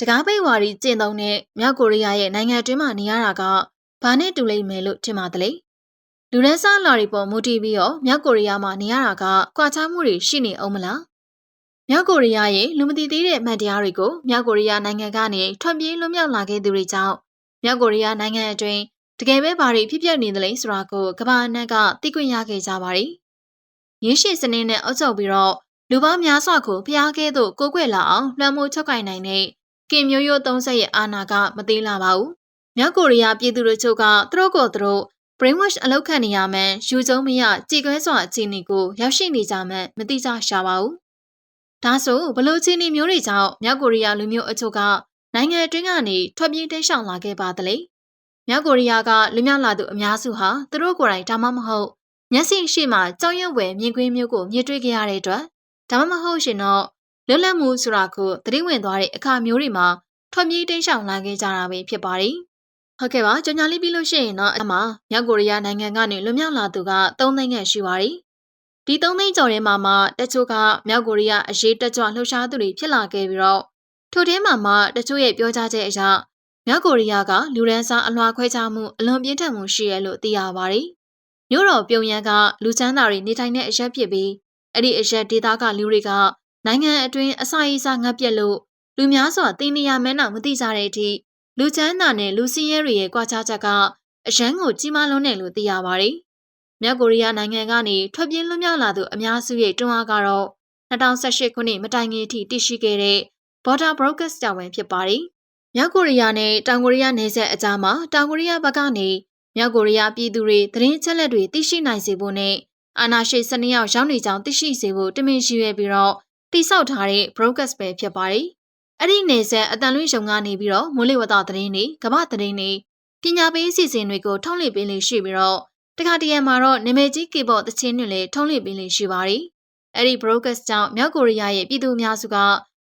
တကားပိတ်ဝါရီကျင့်သုံးတဲ့မြောက်ကိုရီးယားရဲ့နိုင်ငံတွင်းမှာနေရတာကဘာနဲ့တူလိမ့်မယ်လို့ထင်ပါသလဲလူရန်စားလာရီပေါ်မူတည်ပြီးတော့မြောက်ကိုရီးယားမှာနေရတာကကွာခြားမှုတွေရှိနေအောင်မလားမြောက်ကိုရီးယားရဲ့လူမသိသေးတဲ့အမှန်တရားတွေကိုမြောက်ကိုရီးယားနိုင်ငံကနေထွက်ပြေးလွတ်မြောက်လာခဲ့သူတွေကြောင့်မြောက်ကိုရီးယားနိုင်ငံအတွင်းတကယ်ပဲဘာတွေဖြစ်ပျက်နေသလဲဆိုတာကိုကမ္ဘာအနှံ့ကသိခွင့်ရခဲ့ကြပါတယ်။ရင်းရှိစနစ်နဲ့အုပ်ချုပ်ပြီးတော့လူပေါင်းများစွာကိုဖျားခဲ့သို့ကိုကွယ်လာအောင်လွှမ်းမိုးချုပ်ကင်နိုင်တဲ့ ကင်မျိုးရိုး30ရဲ့အာဏာကမသေးလာပါဘူး။မြောက်ကိုရီးယားပြည်သူတို့ချုပ်ကသူတို့ကိုသူတို့ brainwash အလောက်ခံနေရမှန်းယူကျုံမရကြည်ကွဲစွာအခြေအနေကိုရောက်ရှိနေကြမှန်းမသိကြရှာပါဘူး။ဒါဆိုဘလို့အခြေအနေမျိုးတွေကြောင့်မြောက်ကိုရီးယားလူမျိုးအချို့ကနိုင်ငံအတွင်းကနေထွက်ပြေးတိမ်းရှောင်လာခဲ့ပါသလဲ။မြောက်ကိုရီးယားကလူမျိုးလာသူအများစုဟာသူတို့ကိုယ်တိုင်ဒါမှမဟုတ်မျက်စိရှိမှကြောက်ရွံ့ဝယ်မြင်ကွင်းမျိုးကိုမြင်တွေ့ကြရတဲ့အတွက်ဒါမှမဟုတ်ရှင်တော့ လွတ်လပ်မှုဆိုတာကိုသတိဝင်သွားတဲ့အခါမျိုးတွေမှာထွက်ပြေးတိမ်းရှောင်လာခဲ့ကြတာပဲဖြစ်ပါတယ်။ဟုတ်ကဲ့ပါကြောင်ညာလေးပြီးလို့ရှိရင်တော့အမှမြောက်ကိုရီးယားနိုင်ငံကနေလွတ်မြောက်လာသူက3သိန်းခန့်ရှိပါတယ်။ဒီ3သိန်းကျော်ထဲမှာမှတချို့ကမြောက်ကိုရီးယားအရေးတက်ကြွလှုပ်ရှားသူတွေဖြစ်လာခဲ့ပြီးတော့ထို့ထဲမှာမှတချို့ရဲ့ပြောကြားချက်အရမြောက်ကိုရီးယားကလူရန်စားအလွှာခွဲခြားမှုအလွန်ပြင်းထန်မှုရှိရလို့သိရပါတယ်။မြို့တော်ပြုံရန်ကလူချမ်းသာတွေနေထိုင်တဲ့အရက်ဖြစ်ပြီးအဲ့ဒီအရက်ဒေသကလူတွေက နိုင်ငံအတွင်းအစာရေစာငတ်ပြက်လို့လူများစွာတင်းနေရမဲနောက်မသိကြတဲ့အထိလူချမ်းသာနဲ့လူစင်းရဲတွေရဲ့ကြွားချချက်ကအရန်ကိုကြီးမားလွန်းတယ်လို့သိရပါတယ်။မြောက်ကိုရီးယားနိုင်ငံကနေထွက်ပြေးလွတ်မြောက်လာသူအများစုရဲ့တွန်းအားကတော့2018ခုနှစ်မတိုင်ခင်အထိတည်ရှိခဲ့တဲ့ Border Brokers တာဝန်ဖြစ်ပါတယ်။မြောက်ကိုရီးယားနဲ့တောင်ကိုရီးယားနယ်စပ်အကြားမှာတောင်ကိုရီးယားဘက်ကနေမြောက်ကိုရီးယားပြည်သူတွေသတင်းချက်လက်တွေသိရှိနိုင်စေဖို့နဲ့အာနာရှိစနစ်ရောက်ရောက်နေကြောင်းသိရှိစေဖို့တမင်ရှိရပြီးတော့ တိစောက်ထားတဲ့ broadcast ပဲဖြစ်ပါတယ်။အဲ့ဒီနေဆက်အတန်လွင့်ရုံကနေပြီးတော့မိုးလေဝသသတင်းတွေကမ္ဘာသတင်းတွေပညာပေးအစီအစဉ်တွေကိုထုတ်လွှင့်ပေးလေရှိပြီးတော့တခါတရံမှာတော့နာမည်ကြီးကေဘော့သချင်းတွေလည်းထုတ်လွှင့်ပေးလေရှိပါတယ်။အဲ့ဒီ broadcast ကြောင့်မြောက်ကိုရီးယားရဲ့ပြည်သူအများစုက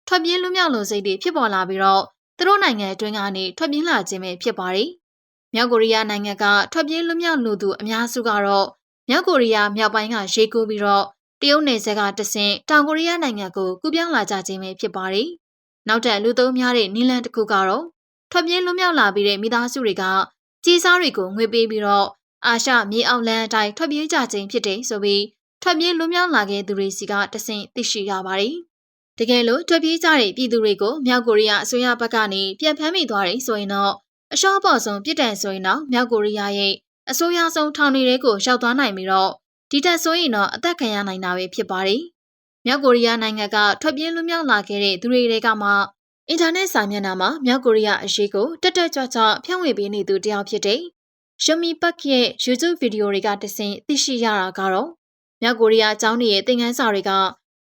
ထွက်ပြေးလွတ်မြောက်လိုစိတ်တွေဖြစ်ပေါ်လာပြီးတော့သူတို့နိုင်ငံအတွင်းကနေထွက်ပြေးလာခြင်းပဲဖြစ်ပါတယ်။မြောက်ကိုရီးယားနိုင်ငံကထွက်ပြေးလွတ်မြောက်လိုသူအများစုကတော့မြောက်ကိုရီးယားမြောက်ပိုင်းကရေကူးပြီးတော့ တရုတ်နယ်စပ်ကတဆင့်တောင်ကိုရီးယားနိုင်ငံကိုကူးပြောင်းလာကြခြင်းပဲဖြစ်ပါတယ်။နောက်ထပ်လူသုံးများတဲ့နီလန်တစ်ခုကတော့ထွက်ပြေးလွတ်မြောက်လာပြီးတဲ့မိသားစုတွေကကြီးစားတွေကိုငွေပေးပြီးတော့အာရှမြေအောင်လန်းအတိုင်းထွက်ပြေးကြခြင်းဖြစ်တယ်ဆိုပြီးထွက်ပြေးလွတ်မြောက်လာခဲ့သူတွေစီကတဆင့်သိရှိရပါတယ်။တကယ်လို့ထွက်ပြေးကြတဲ့ပြည်သူတွေကိုမြောက်ကိုရီးယားအစိုးရဘက်ကနေပြန်ဖမ်းမိသွားတယ်ဆိုရင်တော့အရှော့ပေါ်ဆုံးပြစ်ဒဏ်ဆိုရင်တော့မြောက်ကိုရီးယားရဲ့အစိုးရဆုံးထောင်တွေကိုရောက်သွားနိုင်ပြီးတော့ ဒီတက်ဆိုရင်တော့အသက်ခံရနိုင်တာပဲဖြစ်ပါတယ်။မြောက်ကိုရီးယားနိုင်ငံကထွက်ပြေးလွတ်မြောက်လာခဲ့တဲ့သူတွေကမှအင်တာနက်စာမျက်နှာမှာမြောက်ကိုရီးယားအရေးကိုတက်တက်ကြွကြွဖြန့်ဝေပေးနေသူတယောက်ဖြစ်တဲ့ရှမီပတ်ရဲ့ YouTube ဗီဒီယိုတွေကတဆင့်သိရှိရတာကတော့မြောက်ကိုရီးယားအကြောင်းရဲ့သင်ခန်းစာတွေက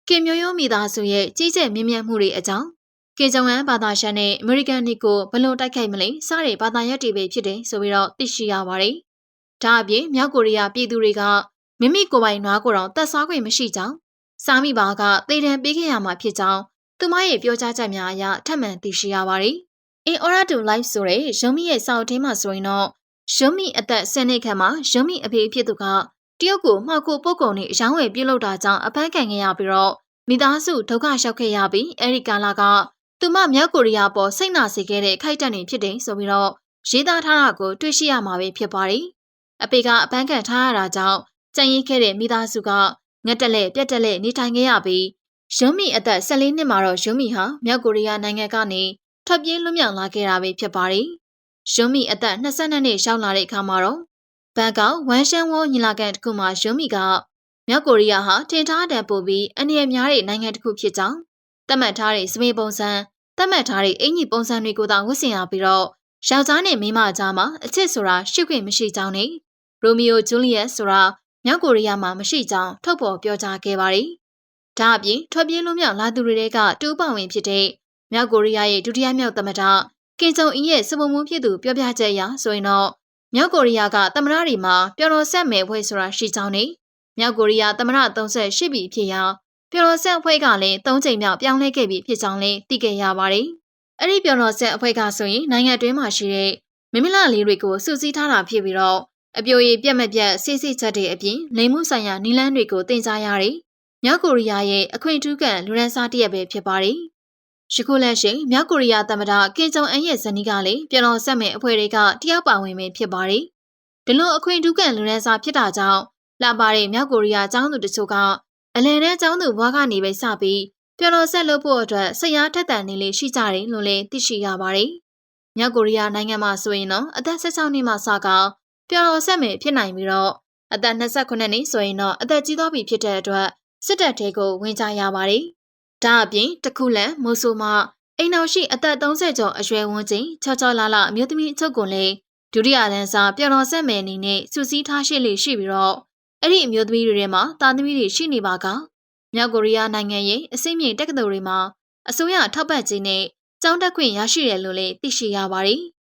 ကင်မျိုးရိုးမိသားစုရဲ့ကြီးကျယ်မြင့်မြတ်မှုတွေအကြောင်းကင်ဂျုံအန်ဘာသာရှန်နဲ့အမေရိကန်နစ်ကိုဘလို့တိုက်ခိုက်မလဲစတဲ့ဘာသာရပ်တွေပဲဖြစ်တယ်ဆိုပြီးတော့သိရှိရပါတယ်။ဒါအပြင်မြောက်ကိုရီးယားပြည်သူတွေက မိမိကိုယ်ပိုင်နွားကိုယ်တော်တတ်စားခွင့်မရှိကြောင်းစားမိပါကသေတံပေးခဲ့ရမှာဖြစ်ကြောင်းသူမရဲ့ပြောကြားချက်များအရထပ်မံသိရှိရပါတယ်။ In order to life ဆိုတဲ့ရုံမိရဲ့စာအုပ်ထဲမှာဆိုရင်တော့ရုံမိအသက်10နှစ်ခန့်မှာရုံမိအဖေဖြစ်သူကတရုတ်ကိုမှောက်ကိုပုတ်ကုန်နဲ့အယောင်းဝယ်ပြုတ်လောက်တာကြောင့်အဖမ်းခံခဲ့ရပြီးတော့မိသားစုဒုက္ခရောက်ခဲ့ရပြီးအဲဒီကာလကသူမမြောက်ကိုရီးယားပေါ်စိတ်နာစေခဲ့တဲ့ခိုက်တက်နေဖြစ်တယ်ဆိုပြီးတော့ရေးသားထားတာကိုတွေ့ရှိရမှာပဲဖြစ်ပါတယ်။အဖေကအဖမ်းခံထားရတာကြောင့် ကြံရင်ခဲ့တဲ့မိသားစုကငက်တက်လက်ပြက်တက်လက်နေထိုင်ခဲ့ရပြီးရုံးမီအသက်14နှစ်မှာတော့ရုံးမီဟာမြောက်ကိုရီးယားနိုင်ငံကနေထွက်ပြေးလွတ်မြောက်လာခဲ့တာပဲဖြစ်ပါတယ်။ရုံးမီအသက်22နှစ်ရှောင်းလာတဲ့အခါမှာတော့ဘန်ကောက်ဝမ်ရှန်ဝေါညီလာခံတစ်ခုမှာရုံးမီကမြောက်ကိုရီးယားဟာထင်ထားတဲ့ပို့ပြီးအနေရများတဲ့နိုင်ငံတစ်ခုဖြစ်ကြောင်းသတ်မှတ်ထားတဲ့စမေပုံစံသတ်မှတ်ထားတဲ့အင်ကြီးပုံစံတွေကိုသာဝတ်ဆင်ရပြီးတော့ယောက်ျားနဲ့မိန်းမကြားမှာအချစ်ဆိုတာရှိခွင့်မရှိကြောင်းနဲ့ရိုမီယိုဂျူလီယက်ဆိုတာ မြောက်ကိုရီးယားမှာမရှိကြောင်းထုတ်ဖော်ပြောကြားခဲ့ပါတယ်။ဒါအပြင်ထွက်ပြေးလွတ်မြောက်လာသူတွေကတူးပဝင်ဖြစ်တဲ့မြောက်ကိုရီးယားရဲ့ဒုတိယမြောက်သမ္မတကင်ဂျုံအင်းရဲ့စပုံမှုဖြစ်သူပြောပြချက်အရဆိုရင်တော့မြောက်ကိုရီးယားကသမ္မတတွေမှာပျော်တော်ဆက်မယ်ဖွဲ့ဆိုတာရှိကြောင်းနဲ့မြောက်ကိုရီးယားသမ္မတ38ပြီဖြစ်ရာပျော်တော်ဆက်အဖွဲ့ကလည်း၃ချိန်မြောက်ပြောင်းလဲခဲ့ပြီဖြစ်ကြောင်းလည်းသိခဲ့ရပါတယ်။အဲ့ဒီပျော်တော်ဆက်အဖွဲ့ကဆိုရင်နိုင်ငံတွင်းမှာရှိတဲ့မိမလလေးတွေကိုစုစည်းထားတာဖြစ်ပြီးတော့ အပြိုရည်ပြက်မပြက်စိစိချက်တွေအပြင်လိမ်မှုဆိုင်ရာနီလန်းတွေကိုတင်ကြားရတယ်။မြောက်ကိုရီးယားရဲ့အခွင့်အထူးကလူရန်စားတရက်ပဲဖြစ်ပါတယ်ယခုလက်ရှိမြောက်ကိုရီးယားသမ္မတကင်ဂျုံအန်ရဲ့ဇနီးကလည်းပြည်တော်ဆက်မဲ့အဖွဲ့တွေကတယောက်ပါဝင်ပဲဖြစ်ပါတယ်။ဒီလိုအခွင့်အထူးကန်လူရန်စာဖြစ်တာကြောင့်လာပါတဲ့မြောက်ကိုရီးယားចောင်းသူတချို့ကအလယ်နဲ့ចောင်းသူဘွားကနေပဲစပြီးပြည်တော်ဆက်လုပ်ဖို့အတွက်ဆရာထက်တန်နေလေးရှိကြတယ်လို့လည်းသိရှိရပါတယ်။မြောက်ကိုရီးယားနိုင်ငံမှာဆိုရင်တော့အသက်16နှစ်မှစက ပြည်တော်ဆက်မဲ့ဖြစ်နိုင်ပြီးတော့အသက်28နှစ်ဆိုရင်တော့အသက်ကြီးသွားပြီဖြစ်တဲ့အတွက်စစ်တပ်ထဲကိုဝင်ကြရပါတယ်။ဒါအပြင်တခုလန်မိုးဆိုမအိမ်တော်ရှိအသက်30ကျော်အရွယ်ဝန်းကျင်ချောချောလာလာအမျိုးသမီးအချုပ်ကိုလည်းဒုတိယလန်းစာပြော်တော်ဆက်မယ်အနေနဲ့စူးစီးထားရှိလေရှိပြီးတော့အဲ့ဒီအမျိုးသမီးတွေထဲမှာတာသမီးတွေရှိနေပါကမြောက်ကိုရီးယားနိုင်ငံရဲ့အစိမ့်မြေတက္ကသိုလ်တွေမှာအစိုးရထောက်ပံ့ခြင်းနဲ့ကျောင်းတက်ခွင့်ရရှိတယ်လို့လည်းသိရှိရပါတယ်။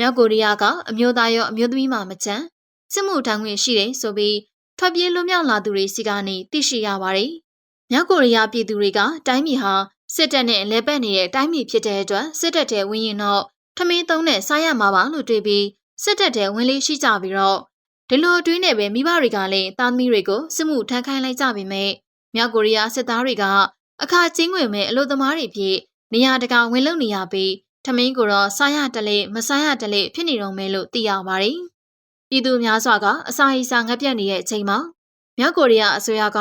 မြောက်ကိုရီးယားကအမျိုးသားရောအမျိုးသမီးမှမချမ်းစစ်မှုထမ်းခွင့်ရှိတယ်ဆိုပြီးထွက်ပြေးလွတ်မြောက်လာသူတွေစီကနေသိရှိရပါတယ်။မြောက်ကိုရီးယားပြည်သူတွေကတိုင်းပြည်ဟာစစ်တပ်နဲ့လဲပတ်နေတဲ့တိုင်းပြည်ဖြစ်တဲ့အတွက်စစ်တပ်တဲ့ဝင်ရင်တော့ထမင်းသုံးနဲ့စားရမှာပါလို့တွေးပြီးစစ်တပ်တဲ့ဝင်လေးရှိကြပြီးတော့ဒီလိုအတွင်းနဲ့ပဲမိဘတွေကလည်းသားသမီးတွေကိုစစ်မှုထမ်းခိုင်းလိုက်ကြပေမဲ့မြောက်ကိုရီးယားစစ်သားတွေကအခါချင်းဝင်မဲ့အလို့သမားတွေဖြစ်နေရာတကာဝင်လုံနေရပြီး ထမင်းကိုတော့စားရတလေမစားရတလေဖြစ်နေတော့မယ်လို့သိရပါတယ်။ပြည်သူများစွာကအစာအိစာငတ်ပြတ်နေတဲ့အချိန်မှာမြောက်ကိုရီးယားအစိုးရက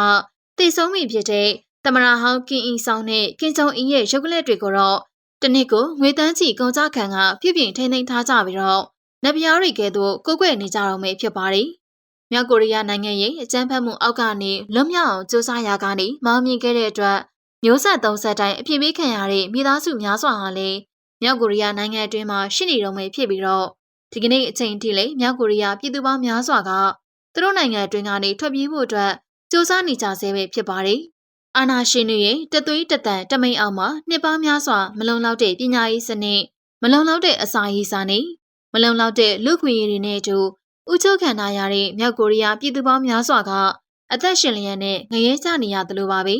တည်ဆုံးမိဖြစ်တဲ့တမရာဟောင်းကင်အီဆောင်နဲ့ကင်ဂျုံအင်းရဲ့ရုပ်ကလက်တွေကိုတော့တနစ်ကိုငွေတန်းချီကုန်ကြခံကပြပြင်းထိန်းသိမ်းထားကြပြီးတော့နဗျားတွေကဲ့သို့ကိုကွယ်နေကြတော့မယ်ဖြစ်ပါတယ်။မြောက်ကိုရီးယားနိုင်ငံရဲ့အကြမ်းဖက်မှုအောက်ကနေလွတ်မြောက်အောင်စူးစမ်းရာကနေမောင်းမြင်ခဲ့တဲ့အတွက်မျိုးဆက်သုံးဆက်တိုင်းအပြစ်ပေးခံရတဲ့မိသားစုများစွာဟာလည်း မြောက်ကိုရီးယားနိုင်ငံအတွင်းမှာရှိနေတော့မယ်ဖြစ်ပြီးတော့ဒီကနေ့အချိန်ထိလည်းမြောက်ကိုရီးယားပြည်သူပေါင်းများစွာကသူတို့နိုင်ငံအတွင်းကနေထွက်ပြေးဖို့အတွက်စူးစမ်းနေကြဆဲပဲဖြစ်ပါတယ်။အာနာရှင်တွေရဲ့တသွေးတတန်တမိန်အောင်မှာနှစ်ပေါင်းများစွာမလုံလောက်တဲ့ပညာရေးစနစ်မလုံလောက်တဲ့အစာရေးစာနဲ့မလုံလောက်တဲ့လူခွင့်ရည်တွေနဲ့အတူဥချုပ်ခံထားရတဲ့မြောက်ကိုရီးယားပြည်သူပေါင်းများစွာကအသက်ရှင်လျက်နဲ့ငရဲကျနေရတယ်လို့ပါပဲ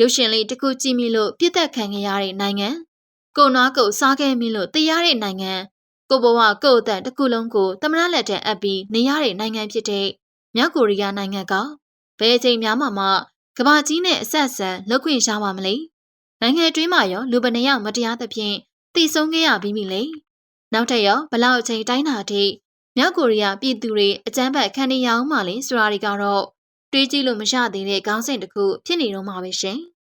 ရုပ်ရှင်လေးတစ်ခုကြည့်မိလို့ပြစ်သက်ခံရတဲ့နိုင်ငံ ကိုနွားကုတ်စားခဲ့မိလို့တရားတဲ့နိုင်ငံကိုဘဝကိုအသက်တစ်ခုလုံးကိုတမရလက်တဲ့အပ်ပြီးနေရတဲ့နိုင်ငံဖြစ်တဲ့မြောက်ကိုရီးယားနိုင်ငံကဘယ်အချိန်များမှမှကဘာကြီးနဲ့အဆက်ဆံလောက်ခွင့်ရပါမလဲနိုင်ငံတွင်းမှာရောလူပနေရောက်မတရားသဖြင့်တည်ဆုံးခဲ့ရပြီးပြီလေနောက်ထပ်ရောဘလောက်အချိန်တိုင်းတာထိမြောက်ကိုရီးယားပြည်သူတွေအကြမ်းဖက်ခံနေရအောင်မှလေဆိုတာတွေကတော့တွေးကြည့်လို့မရသေးတဲ့ခေါင်းစဉ်တစ်ခုဖြစ်နေတော့မှာပဲရှင်။